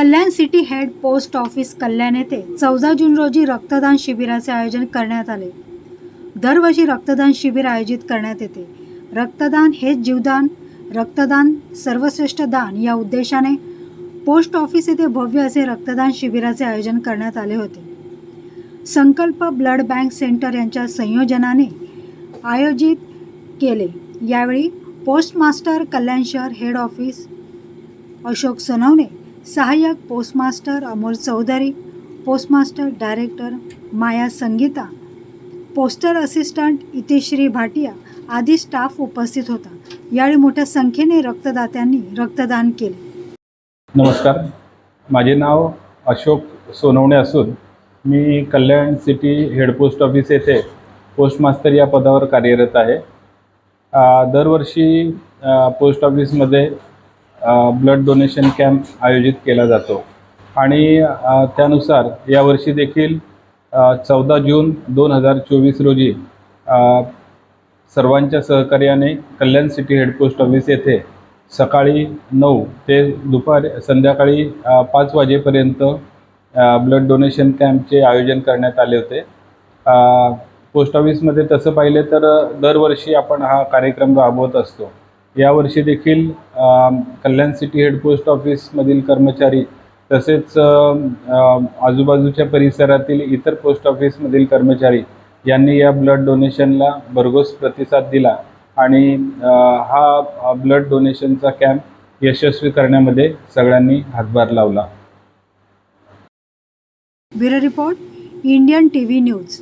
Kalyan city head post office Kalyan येथे चौदा जून रोजी रक्तदान शिबिराचे आयोजन करण्यात आले. दरवर्षी रक्तदान शिबिर आयोजित करण्यात येते. रक्तदान हेच जीवदान रक्तदान सर्वश्रेष्ठ दान या उद्देशाने पोस्ट ऑफिस येथे भव्य असे रक्तदान शिबिराचे आयोजन करण्यात आले होते. संकल्प ब्लड बँक सेंटर यांच्या संयोजनाने आयोजित केले. यावेळी पोस्टमास्टर कल्याण शहर हेड ऑफिस अशोक सोनवणे सहाय्यक postmaster Amol Chaudhari postmaster director Maya Sangeeta poster assistant Itishree Bhatia आदी स्टाफ उपस्थित होता. यावेळी मोठ्या संख्येने रक्तदात्यांनी रक्तदान केले. नमस्कार. माझे नाव अशोक सोनवणे असून मी Kalyan city head post office येथे पोस्टमास्तर या पदावर कार्यरत आहे. दरवर्षी पोस्ट ऑफिसमध्ये ब्लड डोनेशन कॅम्प आयोजित केला जातो. आणि त्यानुसार यावर्षी देखील चौदा जून दोन हजार चोवीस रोजी सर्वांच्या सहकार्याने Kalyan city head post office येथे सकाळी नऊ ते दुपारी संध्याकाळी पाच वाजेपर्यंत ब्लड डोनेशन कॅम्पचे आयोजन करण्यात आले होते. पोस्ट ऑफिसमध्ये तसं पाहिलं तर दरवर्षी आपण हा कार्यक्रम राबवत असतो. यावर्षी देखील कल्याण सिटी हेड पोस्ट ऑफिसमधील कर्मचारी तसेच आजूबाजूच्या परिसरातील इतर पोस्ट ऑफिसमधील कर्मचारी यांनी या ब्लड डोनेशनला भरघोस प्रतिसाद दिला आणि हा ब्लड डोनेशनचा कॅम्प यशस्वी करण्यामध्ये सगळ्यांनी हातभार लावला. Bureau report Indian T V news.